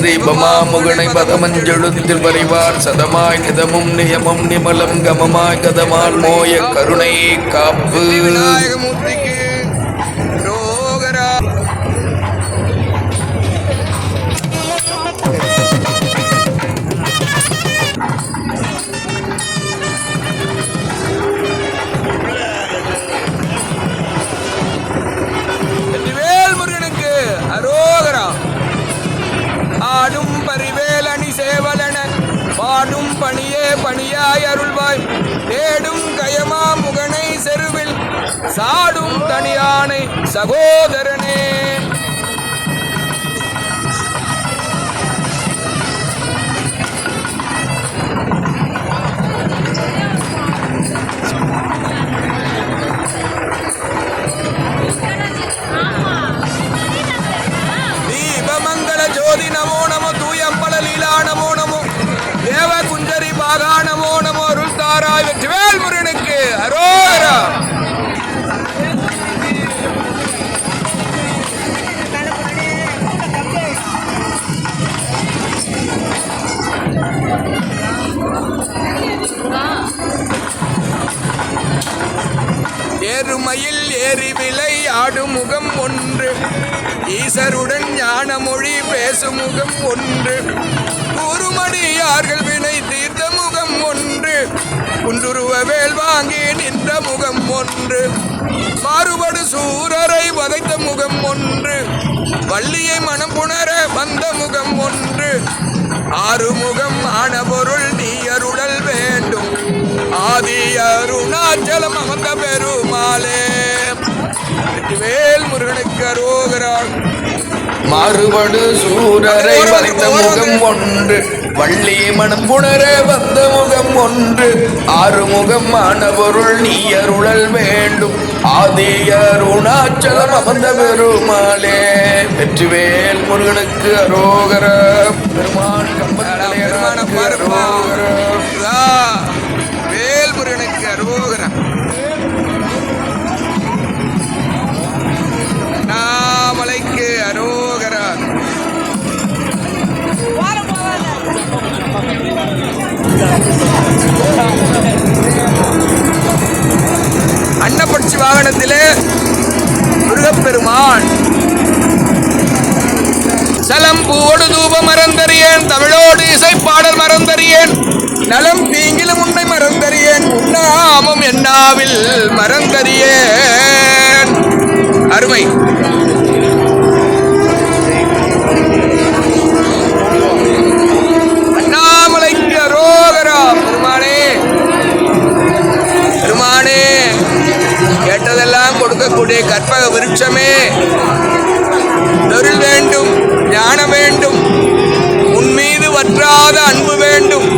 இதமான் இணைந்து இபமா பதமஞ்செழுத்தில் பறிவார் சதமாய் நிதமும் நியமம் நிமலம் கமமாய் கதமால் மோய கருணை காப்பு பாடும் பணியே பணியாய் அருள்வாய். தேடும் கயமா முகனை செருவில் சாடும் தனியானை சகோதரனே. அருள் தாராய் வெற்றிவேல் முருகனுக்கு அரோகரா. அருணாச்சலம் அமர்ந்த பெருமாளே. வேல் முருகனுக்கு அரோகரான் மாறுபடு சூரரை வளைத்த முகம் ஒன்று வள்ளி மனம் புணர வந்த முகம் ஒன்று. ஆறுமுகம் ஆன பொருள் நீ அருளல் வேண்டும். ஆதி அருணாச்சலம் அமர்ந்த பெருமாளே. வெற்றிவேல் முருகனுக்கு அரோகர பெருமான் கம்பத்திலே பெருமான அன்னப்பட்சி வாகனத்திலே முருகப்பெருமான். சலம் பூவோடு தூபம் மறந்தறியேன் தமிழோடு இசைப்பாடல் மறந்தறியேன் நலம் தீங்கிலும் உன்னை மறந்தறியேன் உன்னாமம் என்னாவில் மறந்தறியேன். அருமை. கேட்டதெல்லாம் கற்பக விருட்சமே. தொழில் வேண்டும் ஞானம் வேண்டும் உன் மீது வற்றாத அன்பு வேண்டும்.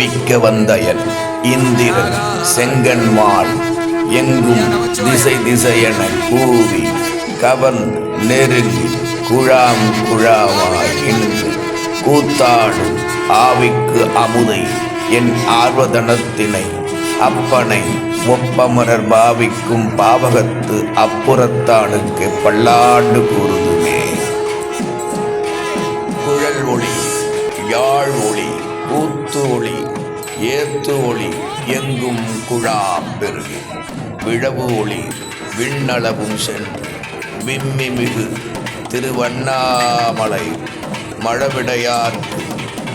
சேவிக்க வந்தயன். இந்திரன் செங்கன்மாள் எங்கும் திசை திசையென கூவி கவன் நெருங்கி குழாம் குழாமாய் என்று கூத்தாடும் ஆவிக்கு அமுதை என் ஆர்வதனத்தினை அப்பனை ஒப்பமரர் பாவிக்கும் பாவகத்து அப்புறத்தானுக்கு பல்லாண்டு கூறுது. கூத்து ஒளி ஏத்து ஒளி எங்கும் குழாம் பெருகி. விழவு ஒளி விண்ணளவும் சென்று. விம்மி மிகு திருவண்ணாமலை மழவிடையார்க்கு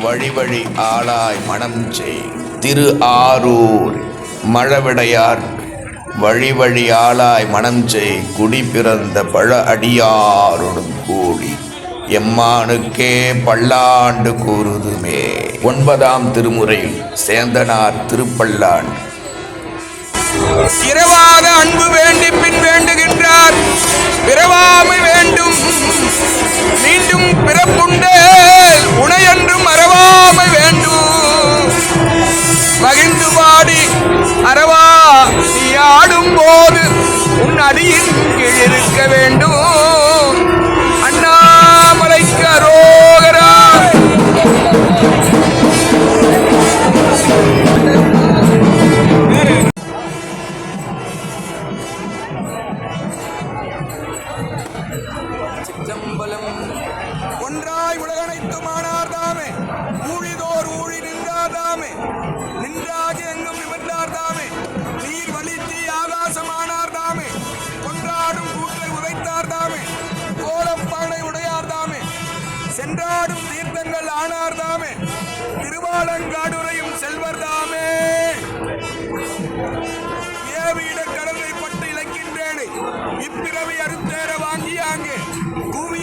வழி வழி ஆளாய் மனம் செய். திரு ஆரூர் மழவிடையார்க்கு வழி வழி ஆளாய் மனம் செய். குடி பிறந்த பழ அடியாருடன் கூடி. எம்மானுக்கே பல்லாண்டு கூறுதுமே. ஒன்பதாம் திருமுறையில் சேந்தனார் திருப்பல்லாண்டு இரவாத அன்பு வேண்டி பின் வேண்டுகின்றார். பிறவாமை வேண்டும். மீண்டும் பிறப்புண்டே உணையென்றும் மறவாமை வேண்டும். மகிழ்ந்து பாடி அறவா நீ ஆடும் போது உன் அடியின் கீழ் இருக்க வேண்டும்.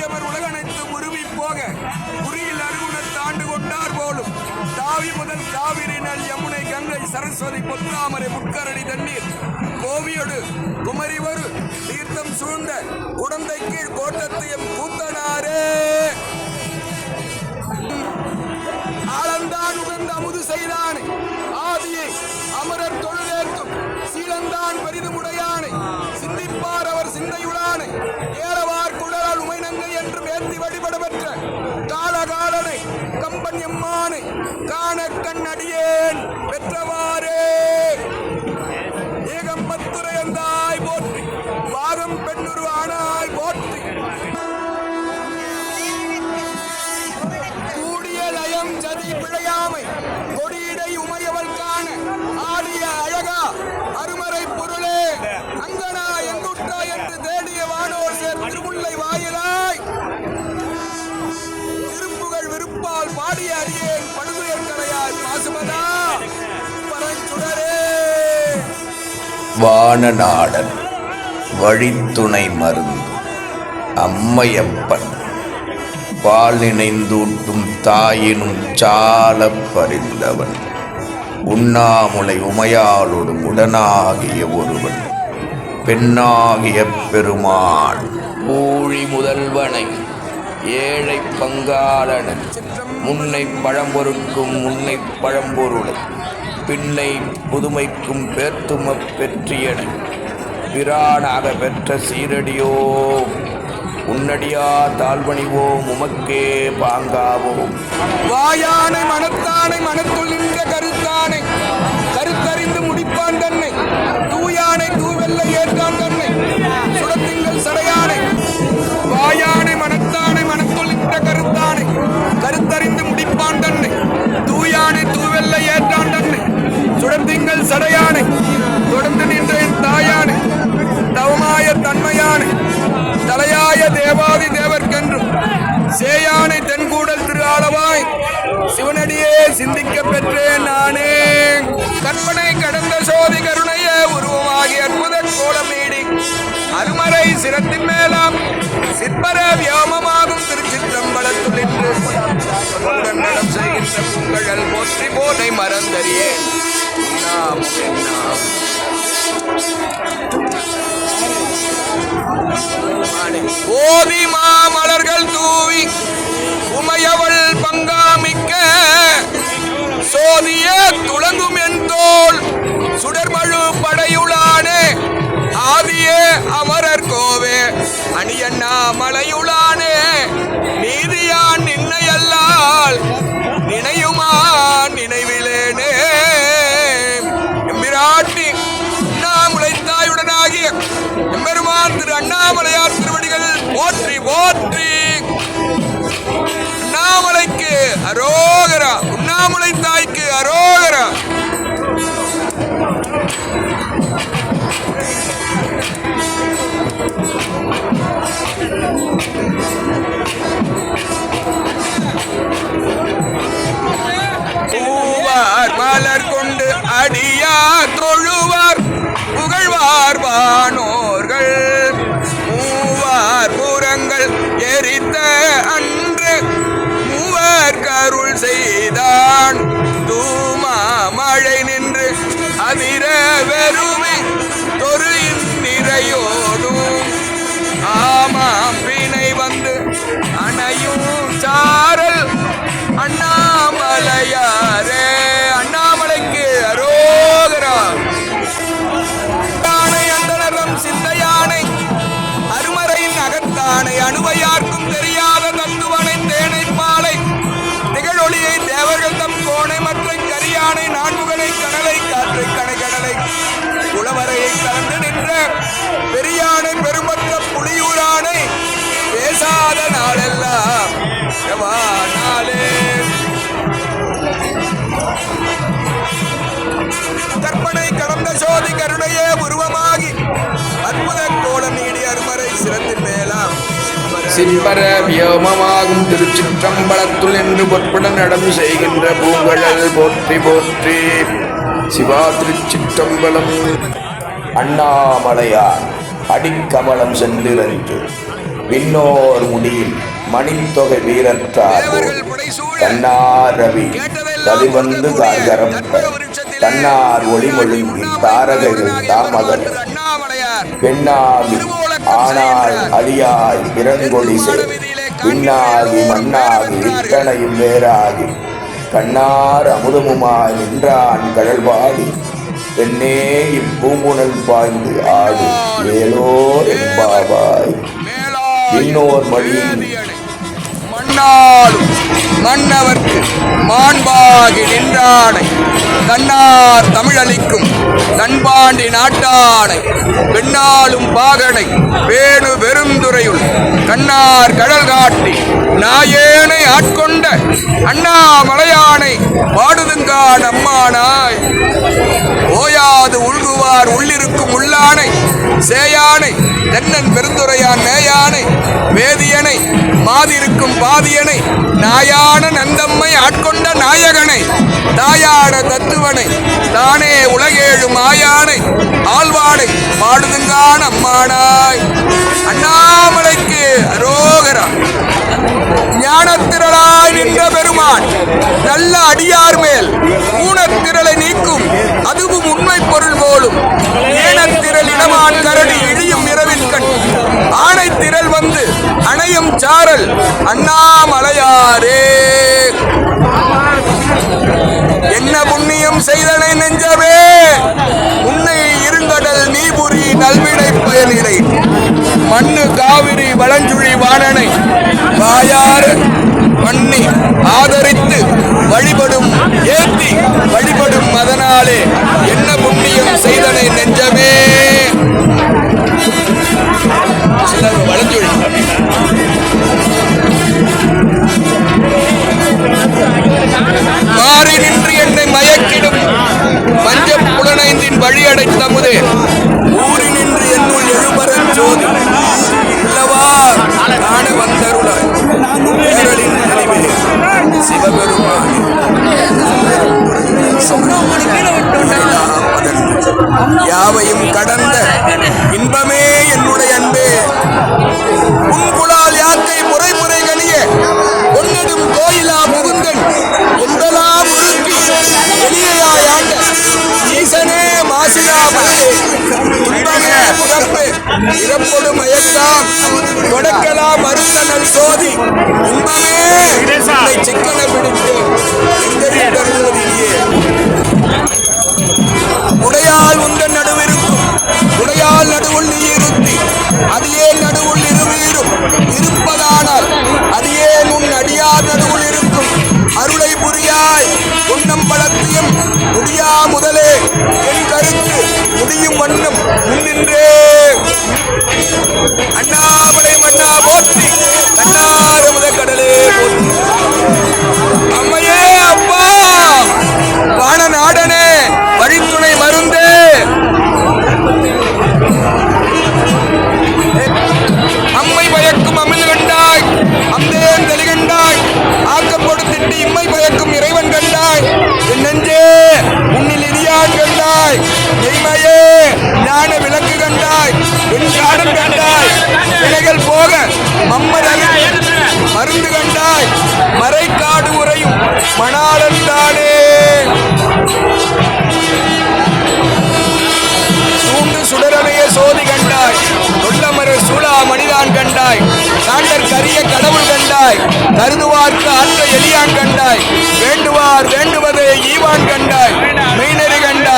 கூவியவர் உலகனைத்து உருவி போக குறியில் அருகுணர் தாண்டு கொண்டார் போலும். தாவி முதல் காவிரி நல் யமுனை கங்கை சரஸ்வதி பொத்தாமரை முட்கரடி தண்ணீர். கோவியொடு குமரி வரு தீர்த்தம் சூழ்ந்த குடந்தை கீழ் கோட்டத்தையும் கூத்தனாரே ஆளந்தான் உகந்த அமுது செய்தானே. ஆதியை அமரர் தொழுதேற்கும். சீலந்தான் பெரிதுமுடையானை சிந்திப்பார் அவர் சிந்தையுளானை. ஏறவா ஏந்தி என்று வழிபட பெற்ற காலகாலனை கம்பன் எம்மானை காண கண்ணடியேன் பெற்றவாறே. ஏகம்பத்துரையந்தாய் போற்றி வாகம் பெண்ணுரு ஆனாய் போற்றி. கூடிய லயம் சதி பிழையாமை கொடியிடை உமையவள் காண ஆடிய அழகா அருமறை பொருளே. அங்கனா எங்குட்டா என்று தேடிய வானோர் திருமுல்லை வாயிலா விருப்பால் பாடிய படுதுயர் பாசுமதா பரஞ்சுடரே! வானநாடன் வழித்துணை மருந்து அம்மையப்பன் பால் நினைந்தூட்டும் தாயினும் சால பறிந்தவன் உண்ணாமுலை உமையாளோடு உடனாகிய ஒருவன் பெண்ணாகிய பெருமான் ஊழி முதல்வனை ஏழை பங்காளன முன்னை பழம்பொருட்கும் முன்னை பழம்பொருளை. பின்னை புதுமைக்கும் பேர்த்தும பெற்றியன. பிரானாக பெற்ற சீரடியோ உன்னடியா தாழ்வணிவோம் உமக்கே பாங்காவோம் வாயானை மனத்தானை மனத்துள் நின்ற கருத்தானை கருத்தறிந்து முடிப்பான் தன்னை. தூயானை தூவெல்ல ஏற்றான் தன்னை. சுடத்திங்கள் சடையானை. வாயானை கருத்தறிந்து முடிப்பான் தன்னை. தூயானை தூவெல்ல ஏற்றான் தன்னை. ஓதி மாமலர்கள் தூவி உமையவள் பங்காமிக்க சோதிய துளங்கும் என் தோல் சுடர்மழு படையுளானே ஆதியே அமரர் கோவே அணியண்ணா மலையுளானே நீதியான் நின்னையல்லால் நினையுமா நினைவிலேனே. எம்பிராட்டி அண்ணாமலை தாயுடனாகிய எம்பெருமான் திரு அண்ணாமலையார் திருவிழா நாமலைகள் போற்றி போற்றி உண்ணாமலைக்கு அரோகரா உண்ணாமலை தாய்க்கு அரோகரா. மலர் கொண்டு அடியார் தொழுவார் புகழ்வார் வானோ. செய்தான் தூமா மழை நின்று அதிர வெறும் பேசாத நாளெல்லாம். எவா நாளே. கற்பனை கடந்த சோதி கருணையே உருவமாகி அற்புத கோல நீடி அருமறை சிறந்து மேலாம் சிம்பர வியோமமாகும் திருச்சிற்றம்பலத்துள் என்று பொற்புடன் நடந்து செய்கின்ற பூங்கழல் போற்றி போற்றி. சிவா திருச்சிற்றம்பலம். அண்ணாமலையார் அடிக்கமலம் சென்றிரஞ்சு விண்ணோர் முடியில் மணித்தொகை வீரற்றார் தேவர்கள் புடைசூழ. தன்னார் ரவி. கதிவந்து கார்கரம் தன்னார் ஒளிமொழுங்கி தாரகைகள் தாமதர் பெண்ணாகி ஆனாய் அழியாய் செய் விண்ணாகி மண்ணாகி இத்தனையும் வேறாகி. கண்ணார் அமுதமுமாய் நின்றான் கடல்பாடி பெண்ணே இப்பூமுனல் பாய்ந்து ஆடு. ஏலோ என்பாவாய் இன்னோர் மடியின் மண்ணாலும் மன்னவர்க்கு மாண்பாகி நின்றானை கண்ணார் தமிழளிக்கும் கண்பாண்டி நாட்டானை பெண்ணாலும் பாகனை வேணு பெருந்துறையுள் கண்ணார் கடல் காட்டி நாயேனை ஆட்கொண்ட அண்ணாமலையானை பாடுதுங்கான் அம்மானாய். ஓயாது உள்குவார் உள்ளிருக்கும் உள்ளானை சேயானை தென்னன் பெருந்துரையான் மேயானை வேதியனை மாதிருக்கும் பாதியனை நாயான நந்தம்மை ஆட்கொண்ட நாயகனை தாயான தத்துவனை தானே உலகேழு மாயானை ஆழ்வானை பாடுதுங்கான் அம்மானாய். அண்ணாமலைக்கு அரோகரா. ஞானத்திரளாய் நின்ற பெருமான் நல்ல அடியார் மேல் ஊனத்திரளை நீக்கும் அதுவும் உண்மை பொருள் போலும். ஏனத்திரள் இடமான் கரடி இழியும் இரவின் கண். ஆணை திரள் வந்து அணையும் சாரல் அண்ணாமலையாரே என்ன புண்ணியம் செய்தனை நெஞ்சவே மண்ணு காவிரி வளஞ்சுழி வாணனை வாயாறு மண்ணி ஆதரித்து வழிபடும் ஏத்தி வழிபடும் அதனாலே என்ன புண்ணியம் செய்தனை நெஞ்சமே. சிலர் வளஞ்சுழி. மாறி நின்று முடியும் முன்னின்று ஞான விளக்கு கண்டாய் விஞ்ஞானம் கண்டாய் விலைகள் போக மம்மதலின் மருந்து கண்டாய் மறைக்காடு உரையும் மணாளன் தானே. சூண்டு சோதி கண்டாய் தொல்லமர சூழா மணிதான் கண்டாய் சாண்டர் கரிய கடவுள் கண்டாய் கருதுவார்க்கு ஆற்ற எலியான் கண்டாய் வேண்டுவார் வேண்டுவதை ஈவான் கண்டாய்.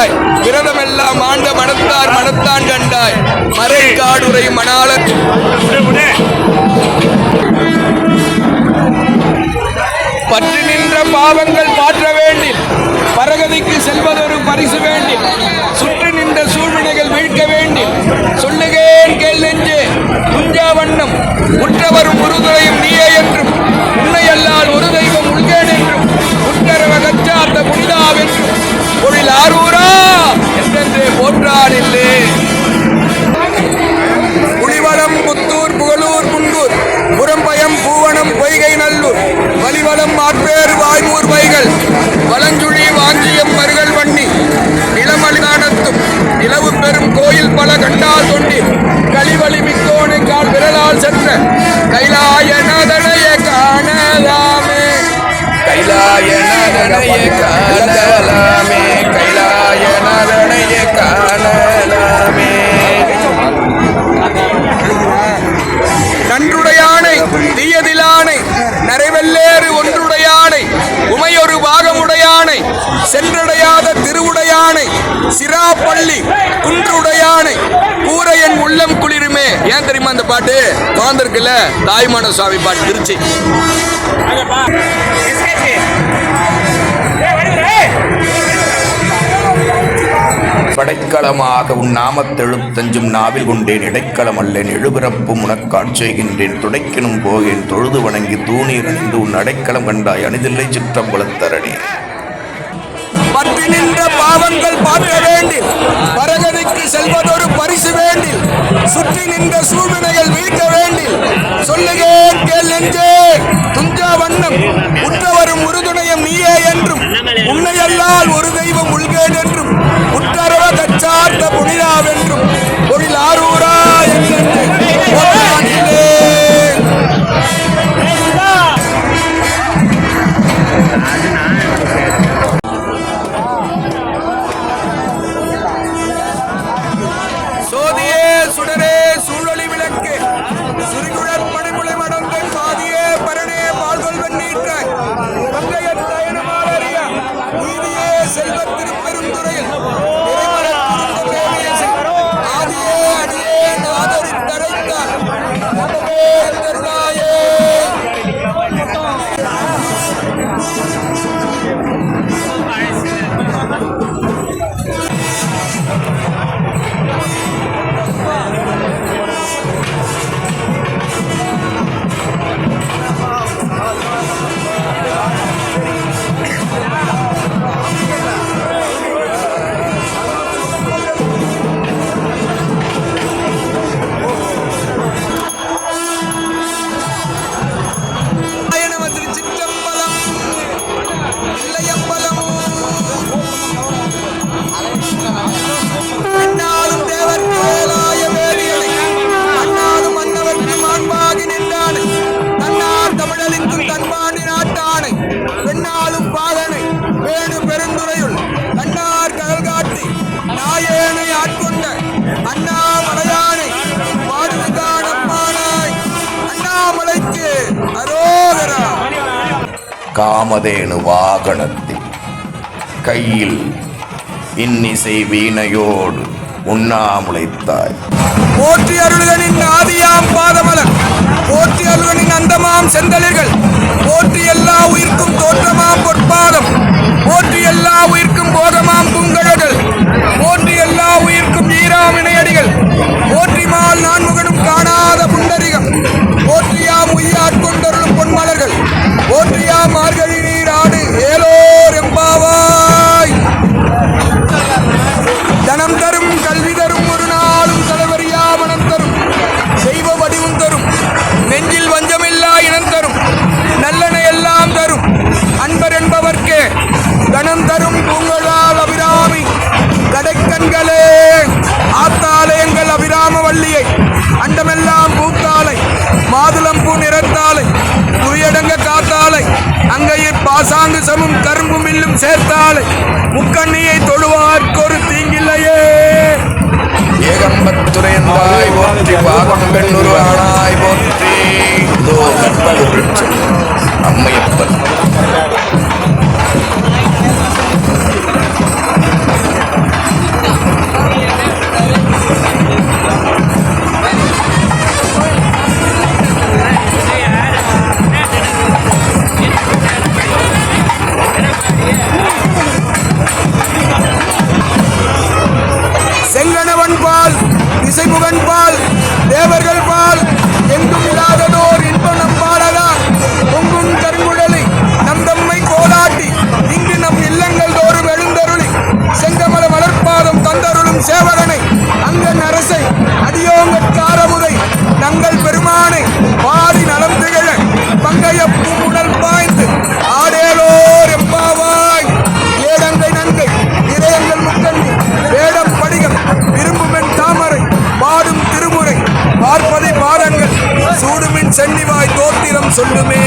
கண்டாய். விரதமெல்லாம் ஆண்ட மனத்தார் மனத்தான் கண்டாய். மறை காடுரை மணாளன் பற்றி நின்ற பாவங்கள் பாற்ற வேண்டி பரகதிக்கு செல்வதொரு பரிசு வேண்டி சுற்றி நின்ற சூழ்நிலைகள் வீழ்க்க வேண்டி சொல்லுகேன் கேள் நெஞ்சே குஞ்சா வண்ணம் உற்றவரும் உறுதுறையும் நீயே என்று ஆரூரா என்றென்று போற்றான் இல்லே புலிவலம் புத்தூர் புகழூர் குண்டூர் புறம்பயம் பூவனம் பொய்கை நல்லூர் வலிவளம் ஆட்பேறு வாய்மூர் வைகள் வலஞ்சுழி வாஞ்சியம் மருகல் வண்ணி நிலமலிதானத்தும் நிலவு பெறும் கோயில் பல கண்டால் தொண்டி கலிவலி மிக்கோனை கால் விரலால் சென்ற கைலாயனதனைய காணலாமே. கைலாயனதனைய காணலாமே. சிராப்பள்ளி குன்றுடையானை கூரையன் உள்ளம் குளிருமே. ஏன் தெரியுமா அந்த பாட்டு? வாழ்ந்திருக்குல்ல தாய்மான சுவாமி பாட்டு திருச்சி. படைக்களமாக உன் நாமத்தெழுத்தஞ்சும் நாவில் கொண்டேன். இடைக்களம் அல்லேன் எழுபிறப்பும் உனக்காட் செய்கின்றேன் துடைக்கணும் போகேன் தொழுது வணங்கி தூணீர் அணிந்து உன் அடைக்கலம் கண்டாய். அணிதில்லை சிற்றம்பலத்தரணே பற்றி நின்ற பாவங்கள் பார்க்க வேண்டில் பரகதிக்கு செல்வதொரு பரிசு வேண்டில் சுற்றி நின்ற சூழ்நிலைகள் வீட்ட வேண்டில் சொல்லுகேன் கேள் நெஞ்சே துஞ்சா வண்ணம் உற்றவரும் உறுதுணையும் நீயே என்றும் உன்னையல்லால் ஒரு தெய்வம் உள்கேன் என்றும் உற்றரவ கச்சார்த்த புனிதாவென்றும் பொழில் ஆரூரா என்றென்று கையில் இன்னிசை வீணையோடு உண்ணாமுளைத்தாய் போற்றி அருள்களின் ஆதியாம் பாதமலர் போற்றி அருள்களின் அந்தமாம் செந்தளிர்கள் போற்றி எல்லா உயிர்க்கும் தோற்றமாம் பொற்பாதம் போற்றி எல்லா உயிர்க்கும் போகமாம் பூங்கழல்கள் போற்றி எல்லா உயிர்க்கும் ஈராம் இணையடிகள் போற்றி மால் நான்முகனும் காணாத புண்டரிகம் போற்றியாம் உய்யாட்கொண்டருளும் பொன்மலர்கள் போற்றியாம் மார்கழி நீராடு ஏலோர் எம்பாவாய் மனம் தரும் பூங்களால் அபிராமி. கடைக்கண்களே ஆத்தாலே எங்கள் அபிராம வள்ளியை அண்டமெல்லாம் பூத்தாலை மாதுளம் பூ நிறத்தாலை துயடங்க காத்தாலை அங்கையை பாசாங்கு சமும் கரும்பும் மில்லும் சேர்த்தாலை முக்கண்ணியை தொழுவார்க்கொரு தீங்கில்லையே. ஏகம்பத்துரையந்தாய் போற்றி பாகம் பெண்ணுருவானாய் போற்றி. அம்மையப்பன். முருகன் பால். தேவர்கள் கன்னிவாய் தோத்திரம் சொல்லுமே.